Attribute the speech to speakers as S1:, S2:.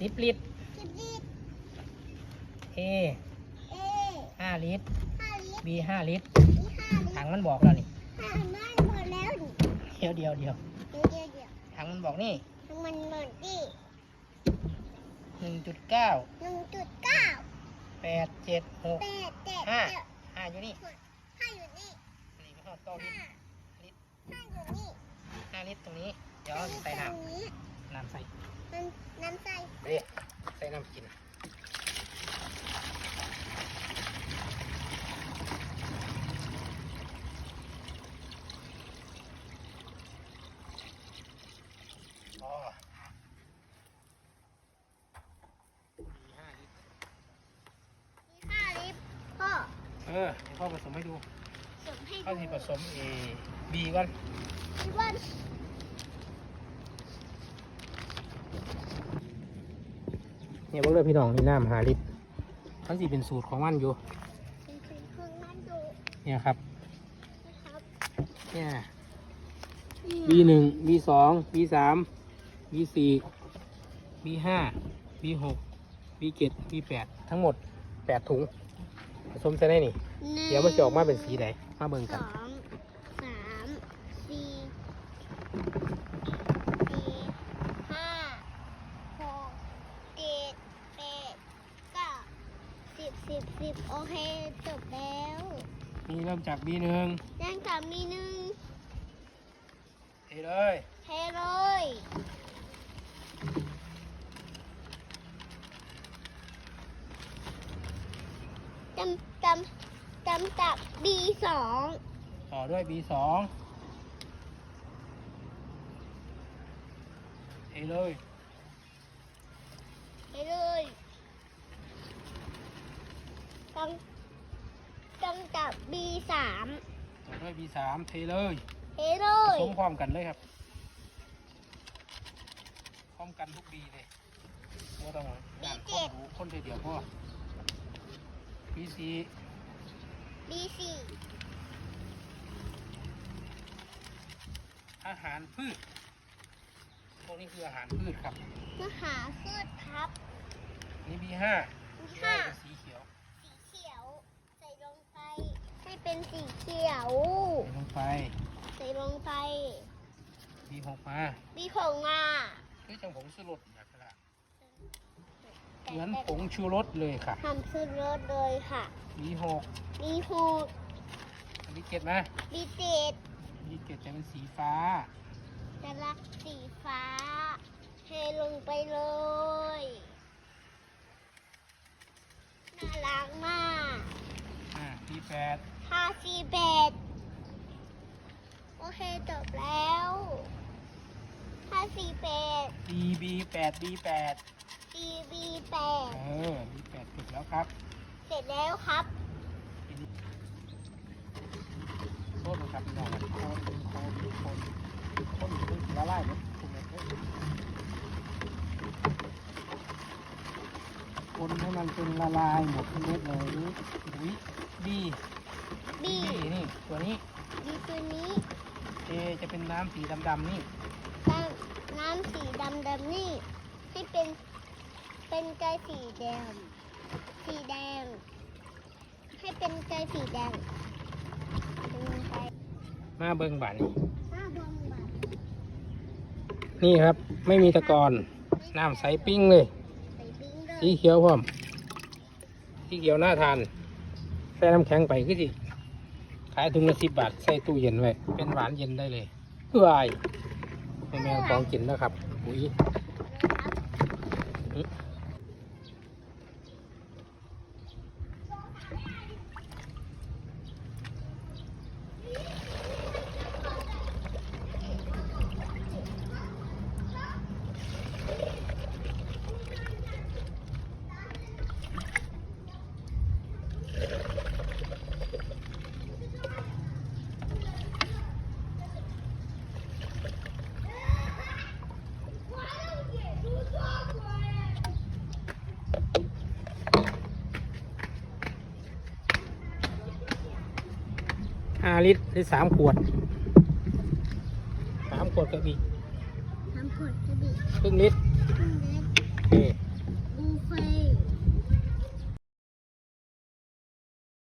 S1: สิบลิตร
S2: สิบลิตร
S1: A
S2: เอ
S1: ห้าลิตร
S2: ห้าลิตร
S1: B ห้าลิตร
S2: อีห้าลิตร
S1: ถังมันบอกแล้วนี่
S2: ห้ามันหมดแล้วดิ
S1: เดียวเดียวเดียว
S2: เดี๋ยวเดี๋ยวเดี๋ยว
S1: ถังมันบอกนี่
S2: ทั้งมันหมดดิ
S1: หนึ่งจุดเก้า
S2: หนึ่งจุดเก้า
S1: แปดเจ็ดหก
S2: แปดเจ็ด
S1: ห้า
S2: เจ็ด
S1: ห้าอยู่นี่
S2: ห้าอยู่นี่
S1: นี่ก็เก้าลิตร
S2: ห้าห้าอยู่นี่
S1: ห้าลิตรตรงนี้ เดี๋ยวเราจะใส่น้
S2: ตรงนี้ำ
S1: น้ำใส่
S2: มันน้ำใส่
S1: เด้ใส่ น้ำกินอ๋อมีห้าลิตร
S2: อีห้าลิตรพ่อ
S1: เออเดี๋ยวพ่อผสมให้ดู
S2: สมให้
S1: ข้าว
S2: ดู
S1: ที่ผสม A B ก่อน
S2: อีวัน
S1: เนี่ยบอกเลยพี่น้องนี่น้ำหาลิตรมันสิเป็นสูตรของมันอยู่
S2: เป็นคืนเครื่องมันดู
S1: เนี่ยครับ
S2: นะครับ
S1: เนี่ย B
S2: นี่
S1: หนึ่ง B สอง B สาม B สี่ B ห้า B หก B เจ็ด B แปดทั้งหมดแปดถุงผสมใส่ได้นี่ เดี๋ยวมันจะออกมาเป็นสีไหนมาเบิ่ง
S2: ส
S1: กัน
S2: องสามสี่สี่ห้าหกเจ็ดแปดเก้าสิบสิบสิบโอ เคจบแล้ว
S1: นี่เริ่มจาก B หนึ่ง
S2: ยังกับมีหนึ่ง
S1: เทเลย
S2: เทเลยจำจำจำจับ B สอง
S1: ต่อด้วย B สองเทเลย
S2: เทเลย จำจำจับ B สาม
S1: ต่อด้วย B สามเทเลย
S2: เทเล
S1: ผ
S2: ย
S1: สมพร้อมกันเลยครับ พร้อมกันทุกบีเลยไม่ต้องการคนดูคนเดียวพอบีซี
S2: B สี่
S1: อาหารพืช พวกนี้คืออาหารพืชครับ
S2: มหาพืชครับ
S1: นี่บีห้า
S2: มีห้า
S1: เป็นสีเขียว
S2: สีเขียว ใส่ลงไป ให้ เป็นสีเขียว
S1: ใส่ลงไป
S2: ใส่ลงไป
S1: บีหกมา
S2: มีของมา
S1: คือจังผงชูรสแบบนั้นเหมือนผงชูรสเลยค่ะ
S2: ทำซื้อรถเลยค่ะ
S1: บีหก
S2: มีหก
S1: บีเจ็ดมา
S2: มีเจ็ด
S1: บีเจ็ดจะเป็นสีฟ้า
S2: จะรักสีฟ้าเทลงไปเลย น่ารักมาก
S1: อ่าบี แปด
S2: ห้าสี่แปดโอเคจบแล้วห้าสี่แปด
S1: บีบีแปดบีแปด
S2: บีบีแปด
S1: เออบีแปดจบแล้วครับ
S2: เสร็จแล้วครับ
S1: โทษนะครับพี่น้องครับโคนโคนโคนโคนโคนละลายหมดทุกเม็ดเลย คนให้มันเป็นละลายหมดทุกเม็ดเลยนี่วิบี
S2: บี
S1: บีนี่ตัวนี้
S2: บีตัวนี้
S1: เอจะเป็นน้ำสีดำๆนี่
S2: น้ำน้ำสีดำดำๆนี่ให้เป็นเป็นไกายสีแดง สีแดง ให้เป็นไกายสีแดงลงไป
S1: มาเบิ้งบานนี่
S2: หน้าบอมบัด
S1: นี่ครับ ไม่มีตะกอนน้ำใสปิ้งเลย
S2: ใสีเขี
S1: ยวพร้อมสีเขียวน่าทานใส่น้ำแข็งไปคือสิขายถุงละสิบบาทใส่ตู้เย็นไว้เป็นหวานเย็นได้เลยเพื่อไอแม่แม่ของกินนะครับ ปุ๋ย ห้าลิตรได้สามขวดสามขวดกรบบีสา
S2: มขวดกระบี่
S1: ครึ่งลิตร
S2: ครึ่งเล็กโอ
S1: เค
S2: ดูไฟ